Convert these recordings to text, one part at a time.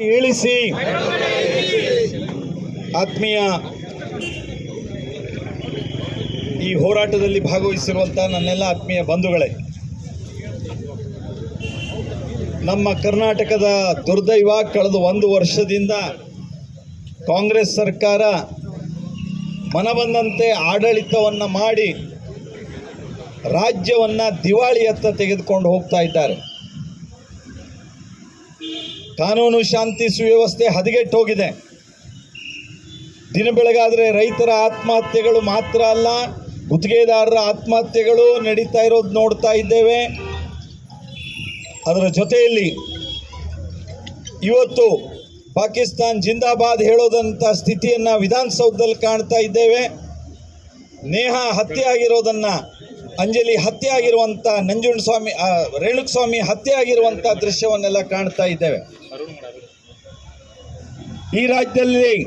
ಇಳಿಸಿ ಆತ್ಮೀಯ ಈ ಹೋರಾಟದಲ್ಲಿ ಭಾಗವಹಿಸಿರುವಂತಹ ನನ್ನೆಲ್ಲ ಆತ್ಮೀಯ ಬಂಧುಗಳೇ, ನಮ್ಮ ಕರ್ನಾಟಕದ ದುರ್ದೈವ ಕಳೆದ ಒಂದು ವರ್ಷದಿಂದ ಕಾಂಗ್ರೆಸ್ ಸರ್ಕಾರ ಮನಬಂದಂತೆ ಆಡಳಿತವನ್ನು ಮಾಡಿ ರಾಜ್ಯವನ್ನು ದಿವಾಳಿಯತ್ತ ತೆಗೆದುಕೊಂಡು ಹೋಗ್ತಾ ಇದ್ದಾರೆ. ಕಾನೂನು ಶಾಂತಿ ಸುವ್ಯವಸ್ಥೆ ಹದಗೆಟ್ಟು ಹೋಗಿದೆ ದಿನ ಬೆಳಗಾದರೆ ರೈತರ ಆತ್ಮಹತ್ಯೆಗಳು ಮಾತ್ರ ಅಲ್ಲ, ಗುತ್ತಿಗೆದಾರರ ಆತ್ಮಹತ್ಯೆಗಳು ನಡೀತಾ ಇರೋದು ನೋಡ್ತಾ ಇದ್ದೇವೆ. ಅದರ ಜೊತೆಯಲ್ಲಿ ಇವತ್ತು ಪಾಕಿಸ್ತಾನ್ ಜಿಂದಾಬಾದ್ ಹೇಳೋದಂಥ ಸ್ಥಿತಿಯನ್ನು ವಿಧಾನಸೌಧದಲ್ಲಿ ಕಾಣ್ತಾ ಇದ್ದೇವೆ. ನೇಹ ಹತ್ಯೆ ಆಗಿರೋದನ್ನು ಅಂಜಲಿ ಹತ್ಯೆ ನಂಜುಂಡ ಸ್ವಾಮಿ ರೇಣುಕ್ ಸ್ವಾಮಿ ಹತ್ಯೆ ಆಗಿರುವಂಥ ದೃಶ್ಯವನ್ನೆಲ್ಲ ಕಾಣ್ತಾ ಇದ್ದೇವೆ. ಈ ರಾಜ್ಯದಲ್ಲಿ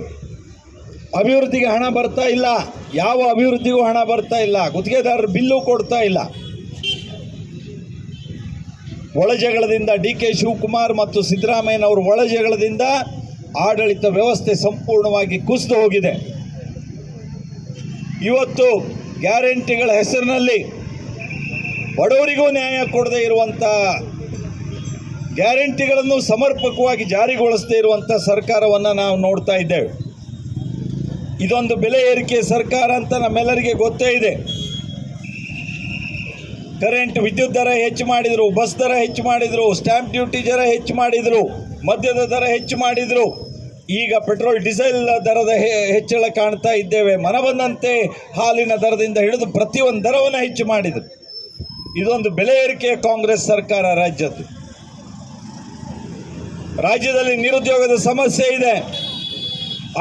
ಅಭಿವೃದ್ಧಿಗೆ ಹಣ ಬರ್ತಾ ಇಲ್ಲ. ಯಾವ ಅಭಿವೃದ್ಧಿಗೂ ಹಣ ಬರ್ತಾ ಇಲ್ಲ. ಗುತ್ತಿಗೆದಾರರು ಬಿಲ್ಲು ಕೊಡ್ತಾ ಇಲ್ಲ. ಒಳಜಗಳದಿಂದ ಡಿ ಕೆ ಶಿವಕುಮಾರ್ ಮತ್ತು ಸಿದ್ದರಾಮಯ್ಯನವರು ಒಳಜಗಳದಿಂದ ಆಡಳಿತ ವ್ಯವಸ್ಥೆ ಸಂಪೂರ್ಣವಾಗಿ ಕುಸಿದು ಹೋಗಿದೆ. ಇವತ್ತು ಗ್ಯಾರಂಟಿಗಳ ಹೆಸರಿನಲ್ಲಿ ಬಡವರಿಗೂ ನ್ಯಾಯ ಕೊಡದೇ ಇರುವಂಥ ಗ್ಯಾರಂಟಿಗಳನ್ನು ಸಮರ್ಪಕವಾಗಿ ಜಾರಿಗೊಳಿಸದೇ ಇರುವಂಥ ಸರ್ಕಾರವನ್ನು ನಾವು ನೋಡ್ತಾ ಇದ್ದೇವೆ. ಇದೊಂದು ಬೆಲೆ ಏರಿಕೆ ಸರ್ಕಾರ ಅಂತ ನಮ್ಮೆಲ್ಲರಿಗೆ ಗೊತ್ತೇ ಇದೆ. ಕರೆಂಟ್ ವಿದ್ಯುತ್ ದರ ಹೆಚ್ಚು ಮಾಡಿದರು, ಬಸ್ ದರ ಹೆಚ್ಚು ಮಾಡಿದರು ಸ್ಟ್ಯಾಂಪ್ ಡ್ಯೂಟಿ ದರ ಹೆಚ್ಚು ಮಾಡಿದರು, ಮದ್ಯದ ದರ ಹೆಚ್ಚು ಮಾಡಿದರು. ಈಗ ಪೆಟ್ರೋಲ್, ಡೀಸೆಲ್ ದರದ ಹೆಚ್ಚಳ ಕಾಣ್ತಾ ಇದ್ದೇವೆ. ಮನಬಂದಂತೆ ಹಾಲಿನ ದರದಿಂದ ಹಿಡಿದು ಪ್ರತಿಯೊಂದು ದರವನ್ನು ಹೆಚ್ಚು ಮಾಡಿದರು. ಇದೊಂದು ಬೆಲೆ ಏರಿಕೆ ಕಾಂಗ್ರೆಸ್ ಸರ್ಕಾರ ರಾಜ್ಯದ್ದು. ರಾಜ್ಯದಲ್ಲಿ ನಿರುದ್ಯೋಗದ ಸಮಸ್ಯೆ ಇದೆ.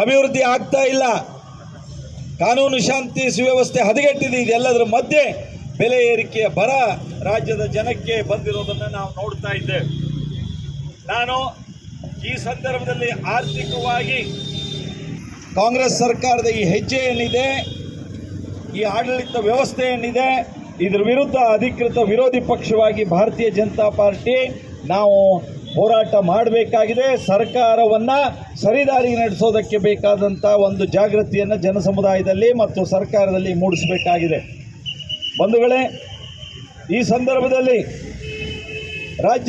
ಅಭಿವೃದ್ಧಿ ಆಗ್ತಾ ಇಲ್ಲ. ಕಾನೂನು ಶಾಂತಿ ಸುವ್ಯವಸ್ಥೆ ಹದಗೆಟ್ಟಿದೆ. ಇದೆಲ್ಲದರ ಮಧ್ಯೆ ಬೆಲೆ ಏರಿಕೆಯ ಬರ ರಾಜ್ಯದ ಜನಕ್ಕೆ ಬಂದಿರೋದನ್ನು ನಾವು ನೋಡ್ತಾ ಇದ್ದೇವೆ. ನಾನು ಈ ಸಂದರ್ಭದಲ್ಲಿ ಆರ್ಥಿಕವಾಗಿ ಕಾಂಗ್ರೆಸ್ ಸರ್ಕಾರದ ಈ ಹೆಜ್ಜೆ ಏನಿದೆ ಈ ಆಡಳಿತ ವ್ಯವಸ್ಥೆ ಏನಿದೆ ಇದರ ವಿರುದ್ಧ ಅಧಿಕೃತ ವಿರೋಧಿ ಪಕ್ಷವಾಗಿ ಭಾರತೀಯ ಜನತಾ ಪಾರ್ಟಿ ನಾವು ಹೋರಾಟ ಮಾಡಬೇಕಾಗಿದೆ. ಸರ್ಕಾರವನ್ನು ಸರಿದಾರಿ ನಡೆಸೋದಕ್ಕೆ ಬೇಕಾದಂಥ ಒಂದು ಜಾಗೃತಿಯನ್ನು ಜನಸಮುದಾಯದಲ್ಲಿ ಮತ್ತು ಸರ್ಕಾರದಲ್ಲಿ ಮೂಡಿಸಬೇಕಾಗಿದೆ. ಬಂಧುಗಳೇ, ಈ ಸಂದರ್ಭದಲ್ಲಿ ರಾಜ್ಯ